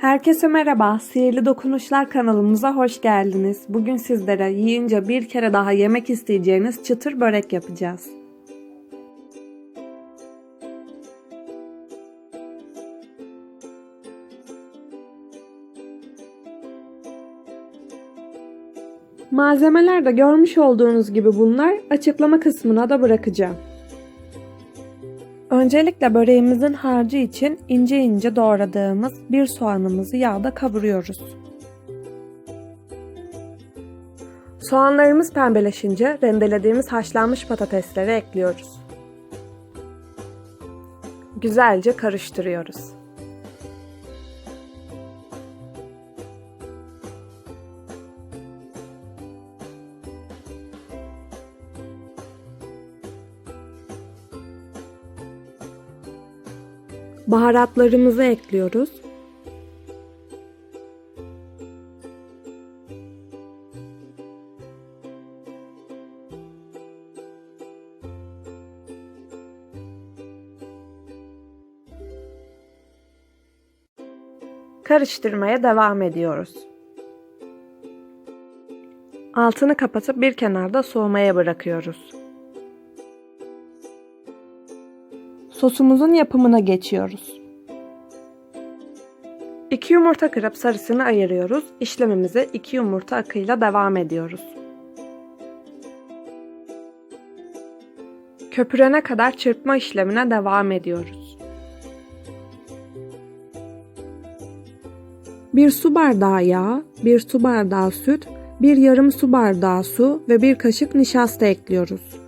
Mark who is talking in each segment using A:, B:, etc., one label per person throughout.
A: Herkese merhaba, Sihirli Dokunuşlar kanalımıza hoş geldiniz. Bugün sizlere yiyince bir kere daha yemek isteyeceğiniz çıtır börek yapacağız. Malzemeler de görmüş olduğunuz gibi bunlar açıklama kısmına da bırakacağım. Öncelikle böreğimizin harcı için ince ince doğradığımız bir soğanımızı yağda kavuruyoruz. Soğanlarımız pembeleşince rendelediğimiz haşlanmış patatesleri ekliyoruz. Güzelce karıştırıyoruz. Baharatlarımızı ekliyoruz. Karıştırmaya devam ediyoruz. Altını kapatıp bir kenarda soğumaya bırakıyoruz. Sosumuzun yapımına geçiyoruz. 2 yumurta kırıp sarısını ayırıyoruz. İşlemimize 2 yumurta akıyla devam ediyoruz. Köpürene kadar çırpma işlemine devam ediyoruz. Bir su bardağı yağ, bir su bardağı süt, bir yarım su bardağı su ve bir kaşık nişasta ekliyoruz.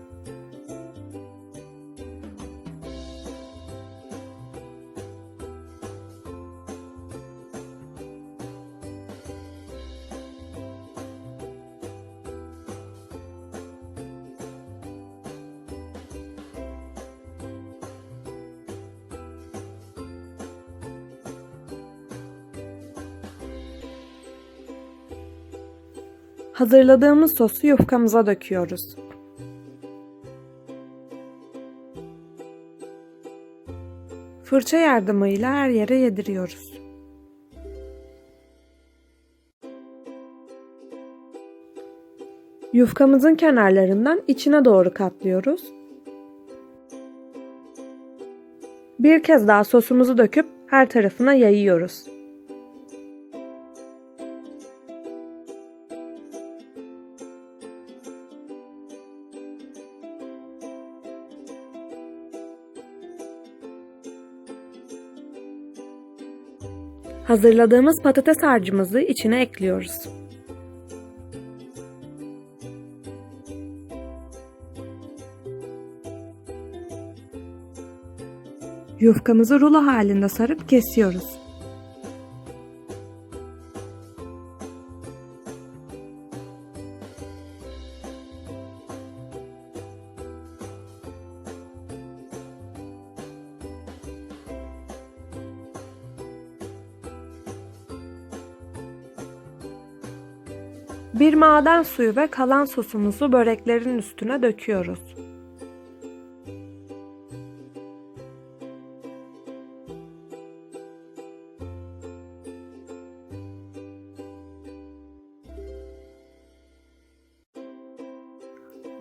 A: Hazırladığımız sosu yufkamıza döküyoruz. Fırça yardımıyla her yere yediriyoruz. Yufkamızın kenarlarından içine doğru katlıyoruz. Bir kez daha sosumuzu döküp her tarafına yayıyoruz. Hazırladığımız patates harcımızı içine ekliyoruz. Yufkamızı rulo halinde sarıp kesiyoruz. Bir maden suyu ve kalan sosumuzu böreklerin üstüne döküyoruz.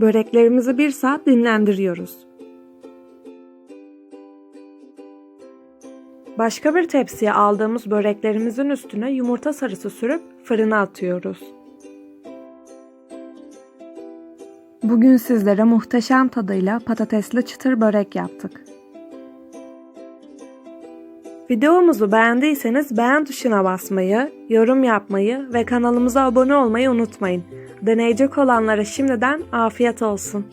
A: Böreklerimizi bir saat dinlendiriyoruz. Başka bir tepsiye aldığımız böreklerimizin üstüne yumurta sarısı sürüp fırına atıyoruz. Bugün sizlere muhteşem tadıyla patatesli çıtır börek yaptık. Videomuzu beğendiyseniz beğen tuşuna basmayı, yorum yapmayı ve kanalımıza abone olmayı unutmayın. Deneyecek olanlara şimdiden afiyet olsun.